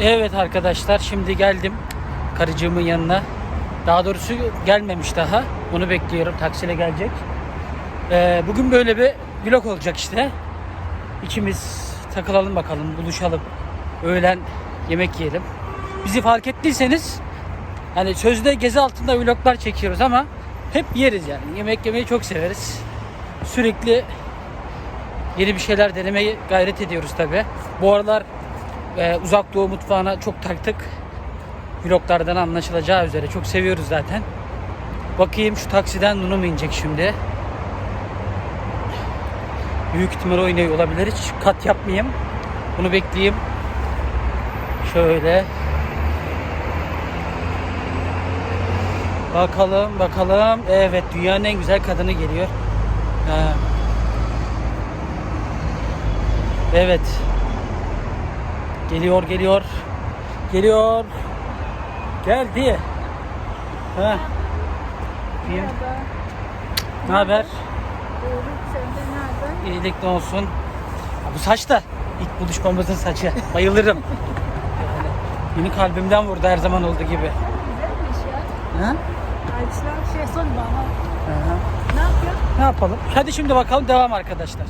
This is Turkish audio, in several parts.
Evet arkadaşlar şimdi geldim karıcığımın yanına. Daha doğrusu gelmemiş daha. Onu bekliyorum. Taksiyle gelecek. Ee, bugün böyle bir vlog olacak işte. İkimiz takılalım bakalım, buluşalım. Öğlen yemek yiyelim. Bizi fark ettiyseniz hani sözde gezi altında vloglar çekiyoruz ama hep yeriz yani. Yemek yemeyi çok severiz. Sürekli yeni bir şeyler denemeye gayret ediyoruz tabi. Bu aralar e, uzak doğu mutfağına çok taktık. Vloglardan anlaşılacağı üzere çok seviyoruz zaten. Bakayım şu taksiden Nunu mu inecek şimdi? Büyük ihtimal oynuyor olabilir. Hiç kat yapmayayım. Bunu bekleyeyim. Şöyle. Bakalım bakalım. Evet dünyanın en güzel kadını geliyor. Evet. Geliyor geliyor. Geliyor. Geldi. Ha. Ne haber? İyilik ne olsun. Bu saç da ilk buluşmamızın saçı. Bayılırım. Yani beni kalbimden vurdu her zaman olduğu gibi. Güzelmiş ya. Ha? Ağaçlar şey son. Aha. Ne yapıyor? Ne yapalım? Hadi şimdi bakalım devam arkadaşlar.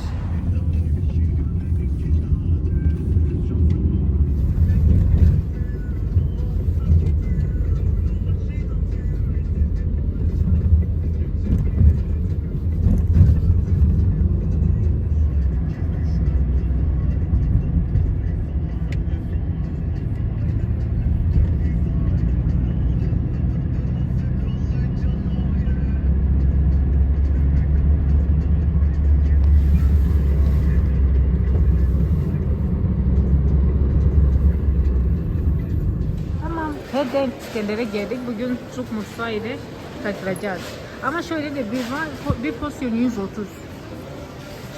Sitelere geldik. Bugün Türk mutfağı ile takılacağız. Ama şöyle de bir var. Bir porsiyon 130.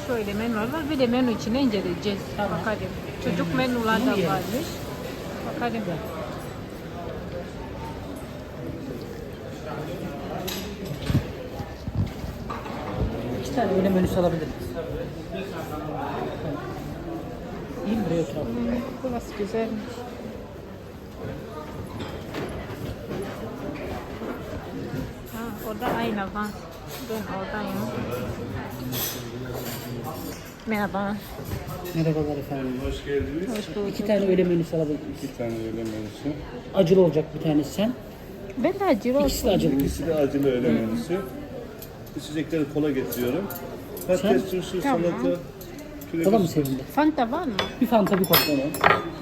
Şöyle menüler var. Bir de menü içine inceleyeceğiz. Bakalım. Çocuk menüler de varmış. Bakalım. İki tane öyle menüsü alabilir miyiz? İyi mi buraya oturalım? Hmm, burası güzelmiş. Orada ayna var. Ben oradayım. Merhaba. Merhabalar efendim. Hoş geldiniz. Hoş bulduk. İki tane öyle menüsü alabilir miyiz? Bir tane öğle menüsü. Acılı olacak bir tanesi sen. Ben de acı İkisi de olsun. acılı. İkisi de acılı öğle menüsü. İçecekleri kola getiriyorum. Patates turşu, Tamam. salata, künefe, Kola mı sevindi? Fanta var mı? Bir fanta bir kola.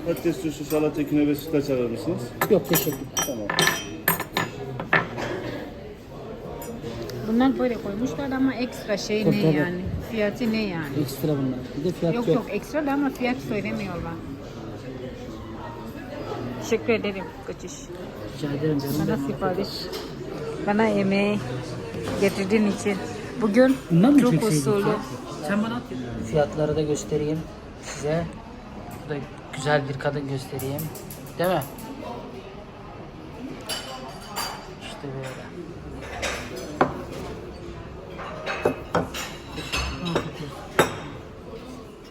patates turşu, salata, künefe, sütlaç alır mısınız? Yok teşekkürler. Tamam. Bunlar böyle koymuşlar ama ekstra şey Tabii, ne tabii. yani? Fiyatı ne yani? Ekstra bunlar. Bir de fiyat Yok yok. yok ekstra da ama fiyat söylemiyorlar. Teşekkür ederim kaçış. Rica ederim canım. Bana benim. sipariş. Bana yemeği getirdiğin için. Bugün Bundan mı Türk çekseydin usulü. Sen bana at. Fiyatları da göstereyim size. Bu da güzel bir kadın göstereyim. Değil mi? İşte böyle.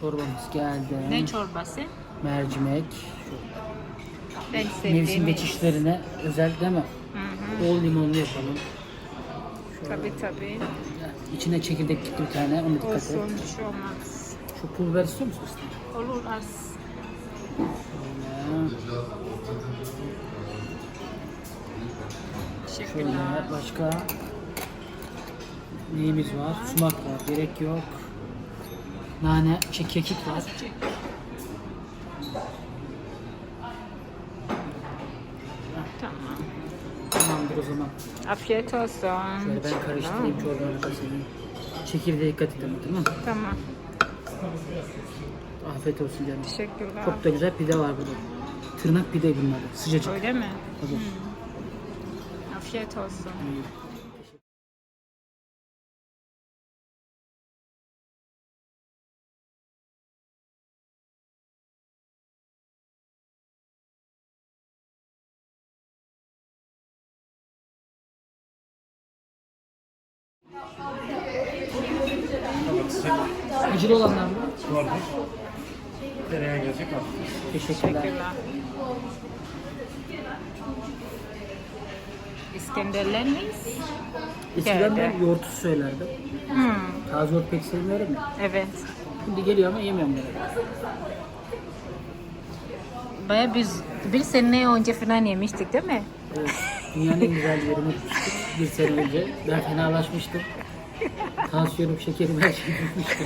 Çorbamız geldi. Ne çorbası? Mercimek. Ben Mevsim geçişlerine özel değil mi? Hı hı. Bol limonlu yapalım. Tabii tabii. İçine çekirdek gitti bir tane. Ona dikkat et. Olsun bir şey olmaz. Şu pul biber istiyor musun? Olur az. Şöyle Teşekkürler. başka neyimiz var? Sumak var, gerek yok. Nane, şey, kekik var. Tamam. Tamamdır o zaman. Afiyet olsun. Şöyle ben karıştırayım çorbanı da senin. Çekirdeğe dikkat ama tamam mı? Tamam. Afiyet olsun canım. Teşekkürler. Çok da güzel pide var burada. Tırnak pide bunlar. Sıcacık. Öyle mi? Tabii. Afiyet olsun. Acil olanlar mı? Vardır. Tereyağı gelecek var. Teşekkürler. İskenderler miyiz? Eskiden ben Evet. yoğurtsuz söylerdim. Hmm, Taze yoğurt pek sevmiyorum ya. evet. Şimdi geliyor ama yemiyorum gene. Baya biz bir sene önce falan yemiştik değil mi? Evet dünyanın en güzel yerini tuttuk bir sene önce. Ben fenalaşmıştım. Tansiyonum, şekerim her şey düşmüştü.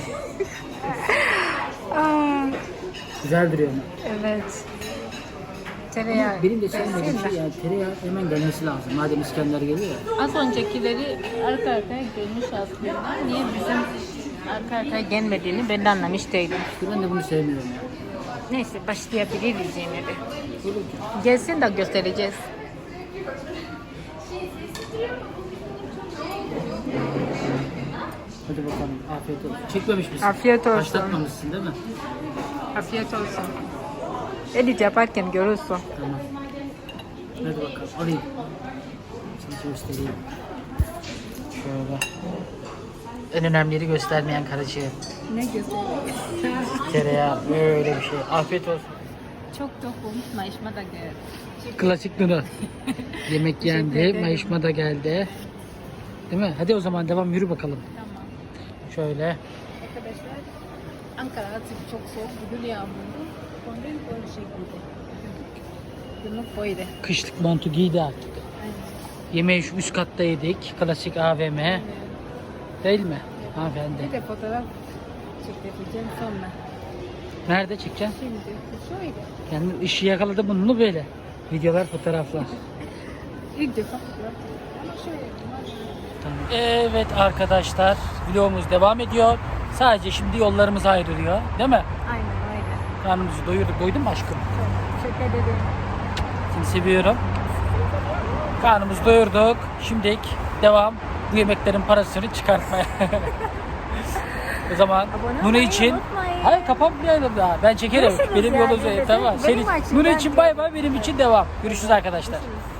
Aa, Güzel duruyor ama. evet. Tereyağı. Benim de sevmediğim şey yani tereyağı hemen gelmesi lazım. Madem İskender geliyor ya. Az öncekileri arka arkaya gelmiş aslında. Niye bizim arka arkaya gelmediğini ben de anlamış değilim. İşte ben de bunu sevmiyorum. Neyse başlayabiliriz yine de. Olur ki. Gelsin de göstereceğiz. Hadi bakalım afiyet olsun. Çekmemiş misin? Afiyet olsun. Başlatmamışsın değil mi? Afiyet olsun. Edit yaparken görürsün. Tamam. Hadi bakalım alayım. Sana göstereyim. Şöyle. En önemlileri göstermeyen karaciğer. Ne güzel. Tereyağı böyle bir şey. Afiyet olsun. Çok dokum. Mayışma da geldi. Klasik Nunu. Yemek yendi, mayışma da geldi. Değil mi? Hadi o zaman devam yürü bakalım. Tamam. Şöyle. Arkadaşlar Ankara artık çok soğuk. Bugün yağmurlu. Onun böyle şekilde. Günlük böyle. Kışlık montu giydi artık. Aynen. Yemeği şu üst katta yedik. Klasik AVM. Değil mi? Hanımefendi. Bir de fotoğraf çektireceğim sonra. Nerede çekeceksin? Şimdi şöyle. Kendi işi yakaladı bunu böyle. Videolar, fotoğraflar. İlk defa. Tamam. Evet arkadaşlar, vlogumuz devam ediyor. Sadece şimdi yollarımız ayrılıyor. Değil mi? Aynen aynen. Karnımızı doyurduk. Doydun mu aşkım? Teşekkür ederim. Seni seviyorum. Karnımızı doyurduk. Şimdi devam bu yemeklerin parasını çıkartmaya. o zaman Abone bunu için unutmayın. Hayır kapatmayalım daha. Ben çekerim. Görüşürüz benim yani, yolum tamam. Benim Senin, açımdan bunun için bay bay benim için devam. Görüşürüz arkadaşlar. Görüşürüz.